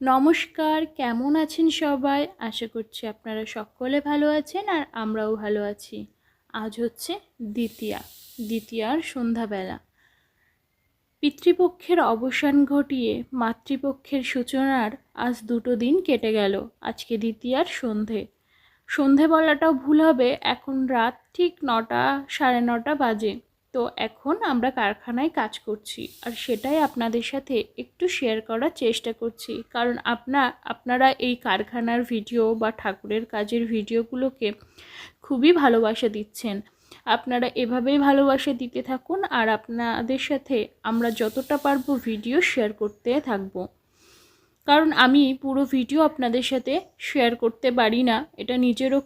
নমস্কার, কেমন আছেন সবাই? আশা করছি আপনারা সকলে ভালো আছেন আর আমরাও ভালো আছি। আজ হচ্ছে দ্বিতীয়া, দ্বিতীয়ার সন্ধ্যাবেলা। পিতৃপক্ষের অবসান ঘটিয়ে মাতৃপক্ষের সূচনার আজ দুটো দিন কেটে গেল, আজকে দ্বিতীয়ার সন্ধে। সন্ধে বলাটাও ভুল হবে, এখন রাত ঠিক নটা, সাড়ে নটা বাজে। তো এখন আমরা কারখানায় কাজ করছি আর সেটাই আপনাদের সাথে একটু শেয়ার করার চেষ্টা করছি। কারণ আপনা, আপনারা এই কারখানার ভিডিও বা ঠাকুরের কাজের ভিডিওগুলোকে খুবই ভালোবাসা দিচ্ছেন। আপনারা এভাবেই ভালোবাসা দিতে থাকুন আর আপনাদের সাথে আমরা যতটা পারব ভিডিও শেয়ার করতে থাকব। কারণ আমি পুরো ভিডিও আপনাদের সাথে শেয়ার করতে পারি না, এটা নিজেরও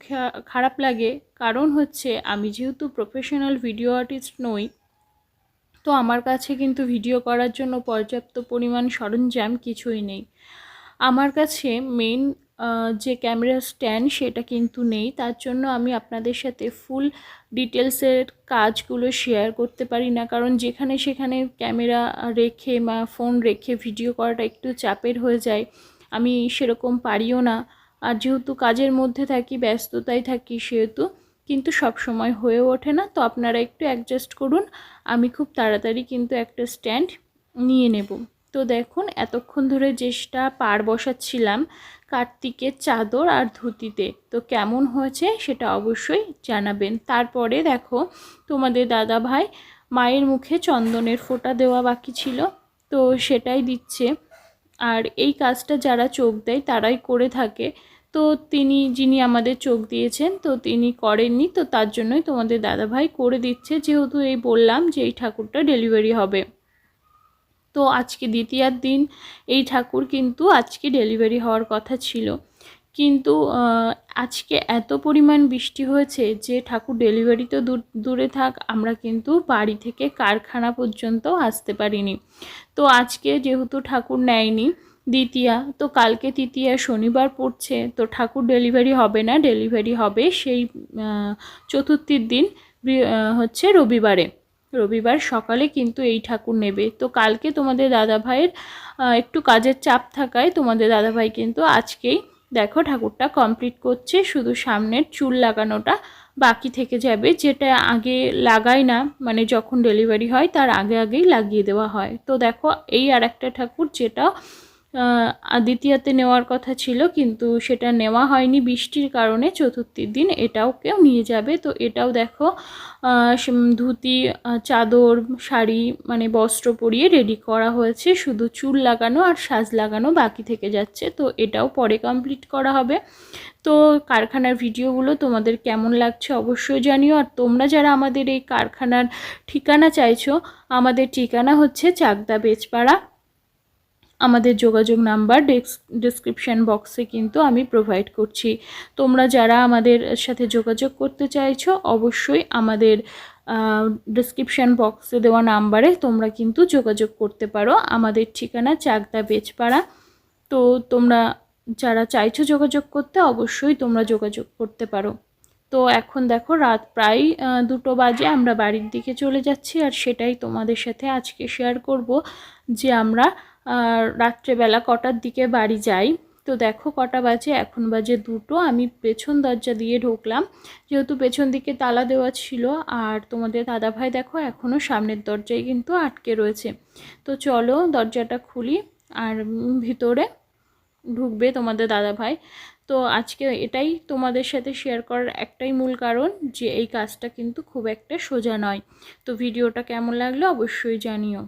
খারাপ লাগে। কারণ হচ্ছে, আমি যেহেতু প্রফেশনাল ভিডিও আর্টিস্ট নই, তো আমার কাছে কিন্তু ভিডিও করার জন্য পর্যাপ্ত পরিমাণ সরঞ্জাম কিছুই নেই। আমার কাছে মেন যে ক্যামেরা স্ট্যান্ড সেটা কিন্তু নেই। তার জন্য আমি আপনাদের সাথে ফুল ডিটেলসের কাজগুলো শেয়ার করতে পারি না। কারণ যেখানে সেখানে ক্যামেরা রেখে বা ফোন রেখে ভিডিও করাটা একটু চাপের হয়ে যায়। আমি সেরকম পারিও না। আর যেহেতু কাজের মধ্যে থাকি, ব্যস্ততায় থাকি সেহেতু, কিন্তু সব সময় হয়ে ওঠে না। তো আপনারা একটু অ্যাডজাস্ট করুন। আমি খুব তাড়াতাড়ি কিন্তু একটা স্ট্যান্ড নিয়ে নেব। তো দেখুন, এতক্ষণ ধরে যেটা পার বসাচ্ছিলাম, কার্তিকের চাদর আর ধুতিতে, তো কেমন হয়েছে সেটা অবশ্যই জানাবেন। তারপরে দেখো, তোমাদের দাদা ভাই মায়ের মুখে চন্দনের ফোঁটা দেওয়া বাকি ছিল, তো সেটাই দিচ্ছে। আর এই কাজটা যারা চোখ দেয় তারাই করে থাকে। তো তিনি, যিনি আমাদের চোখ দিয়েছেন, তো তিনি করেননি, তো তার জন্যই তোমাদের দাদাভাই করে দিচ্ছে। যেহেতু এই বললাম যে এই ঠাকুরটা ডেলিভারি হবে। তো আজকে দ্বিতীয়ার দিন এই ঠাকুর কিন্তু আজকে ডেলিভারি হওয়ার কথা ছিল। কিন্তু আজকে এত পরিমাণ বৃষ্টি হয়েছে যে ঠাকুর ডেলিভারি তো দূরে থাক, আমরা কিন্তু বাড়ি থেকে কারখানা পর্যন্ত আসতে পারিনি। তো আজকে যেহেতু ঠাকুর নেয়নি দ্বিতীয়া, তো কালকে তৃতীয়া শনিবার পড়ছে, তো ঠাকুর ডেলিভারি হবে না ডেলিভারি হবে সেই চতুর্থীর দিন হচ্ছে রবিবারে। রবিবার সকালে কিন্তু এই ঠাকুর নেবে। তো কালকে তোমাদের দাদা ভাইয়ের একটু কাজের চাপ থাকায় তোমাদের দাদা ভাই কিন্তু আজকেই দেখো ঠাকুরটা কমপ্লিট করছে, শুধু সামনের চুল লাগানোটা বাকি থেকে যাবে, যেটা আগে লাগাই না মানে যখন ডেলিভারি হয় তার আগে আগেই লাগিয়ে দেওয়া হয়। তো দেখো এই আর একটা ঠাকুর যেটা দ্বিতীয়তে নেওয়ার কথা ছিল, কিন্তু সেটা নেওয়া হয়নি বৃষ্টির কারণে, চতুর্থীর দিন এটাও কেউ নিয়ে যাবে। তো এটাও দেখো ধুতি চাদর, শাড়ি মানে বস্ত্র পরিয়ে রেডি করা হয়েছে। শুধু চুল লাগানো আর সাজ লাগানো বাকি থেকে যাচ্ছে। তো এটাও পরে কমপ্লিট করা হবে। তো কারখানার ভিডিওগুলো তোমাদের কেমন লাগছে অবশ্যই জানিও। আর তোমরা যারা আমাদের এই কারখানার ঠিকানা চাইছো, আমাদের ঠিকানা হচ্ছে চাকদা বেচপাড়া আমাদের যোগাযোগ নাম্বার ডিসক্রিপশান বক্সে কিন্তু আমি প্রোভাইড করছি। তোমরা যারা আমাদের সাথে যোগাযোগ করতে চাইছো, অবশ্যই আমাদের ডিসক্রিপশান বক্সে দেওয়া নাম্বারে তোমরা কিন্তু যোগাযোগ করতে পারো। আমাদের ঠিকানা চাকদা বেচপাড়া তো তোমরা যারা চাইছো যোগাযোগ করতে, অবশ্যই তোমরা যোগাযোগ করতে পারো। তো এখন দেখো রাত প্রায় দুটো বাজে, আমরা বাড়ির দিকে চলে যাচ্ছি। আর সেটাই তোমাদের সাথে আজকে শেয়ার করব যে আমরা রাত্রেবেলা কটার দিকে বাড়ি যাই। তো দেখো কটা বাজে, এখন বাজে দুটো। আমি পেছন দরজা দিয়ে ঢুকলাম। যেহেতু পেছন দিকে তালা দেওয়া ছিল, আর তোমাদের দাদাভাই দেখো এখনও সামনের দরজায় কিন্তু আটকে রয়েছে। তো চলো দরজাটা খুলি, আর ভিতরে ঢুকবে তোমাদের দাদাভাই। তো আজকে এটাই তোমাদের সাথে শেয়ার করার একটাই মূল কারণ যে এই কাজটা কিন্তু খুব একটা সোজা নয়। তো ভিডিওটা কেমন লাগল অবশ্যই জানিও।